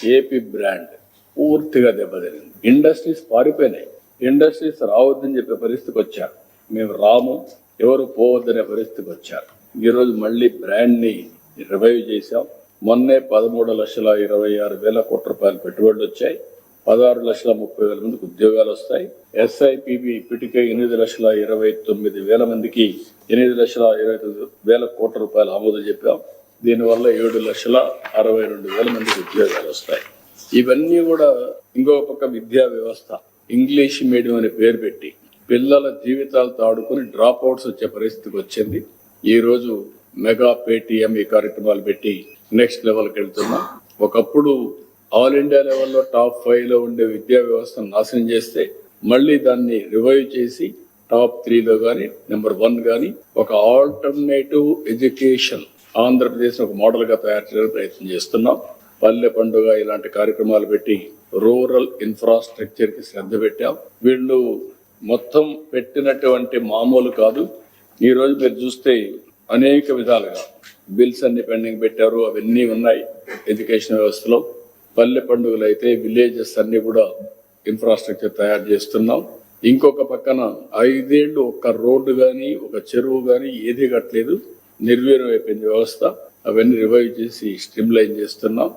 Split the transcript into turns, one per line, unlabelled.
AP brand పూర్తిగా దెబ్బతినింది. Industries పారిపోయినాయి. Industries రావద్దని చెప్పే పరిస్థితికి వచ్చారు. మేము రాము ఎవరు పోవద్దనే పరిస్థితికి వచ్చారు. ఈరోజు మళ్ళీ బ్రాండ్ని రివైవ్ చేశాం. మొన్నే పదమూడు లక్షల ఇరవై ఆరు వేల కోట్ల రూపాయలు పెట్టుబడులు వచ్చాయి. పదహారు లక్షల ముప్పై వేల మందికి ఉద్యోగాలు వస్తాయి. ఎస్ఐపిబి ఇప్పటికే ఎనిమిది లక్షల ఇరవై తొమ్మిది వేల మందికి ఎనిమిది లక్షల ఇరవై తొమ్మిది వేల కోట్ల రూపాయలు ఆమోదం చెప్పాం. దీనివల్ల ఏడు లక్షల అరవై రెండు వేల మందికి ఉద్యోగాలు వస్తాయి. ఇవన్నీ కూడా ఇంకొక పక్క విద్యా వ్యవస్థ ఇంగ్లీష్ మీడియం అనే పేరు పెట్టి పిల్లల జీవితాలతో ఆడుకుని డ్రాప్ అవుట్స్ వచ్చే పరిస్థితికి వచ్చింది. ఈరోజు మెగా పేటిఎం ఈ కార్యక్రమాలు పెట్టి నెక్స్ట్ లెవెల్కి వెళ్తున్నాం. ఒకప్పుడు ఆల్ ఇండియా లెవెల్లో టాప్ ఫైవ్లో ఉండే విద్యా వ్యవస్థను నాశనం చేస్తే మళ్ళీ దాన్ని రివైవ్ చేసి టాప్ త్రీలో కానీ నెంబర్ వన్ కానీ ఒక ఆల్టర్నేటివ్ ఎడ్యుకేషన్ ఆంధ్రప్రదేశ్ని ఒక మోడల్గా తయారు చేయడానికి ప్రయత్నం చేస్తున్నాం. పల్లె పండుగ ఇలాంటి కార్యక్రమాలు పెట్టి రూరల్ ఇన్ఫ్రాస్ట్రక్చర్కి శ్రద్ధ పెట్టాం. వీళ్ళు మొత్తం పెట్టినటువంటి మామూలు కాదు. ఈరోజు మీరు చూస్తే అనేక విధాలుగా బిల్స్ అన్ని పెండింగ్ పెట్టారు. అవన్నీ ఉన్నాయి ఎడ్యుకేషన్ వ్యవస్థలో. పల్లె పండుగలు అయితే విలేజెస్ అన్ని కూడా ఇన్ఫ్రాస్ట్రక్చర్ తయారు చేస్తున్నాం. ఇంకొక పక్కన ఐదేళ్ళు ఒక రోడ్డు కానీ ఒక చెరువు కానీ ఏది కట్టలేదు. నిర్వీర్యం అయిపోయింది వ్యవస్థ. అవన్నీ రివైవ్ చేసి స్ట్రిమ్ లైన్ చేస్తున్నాం.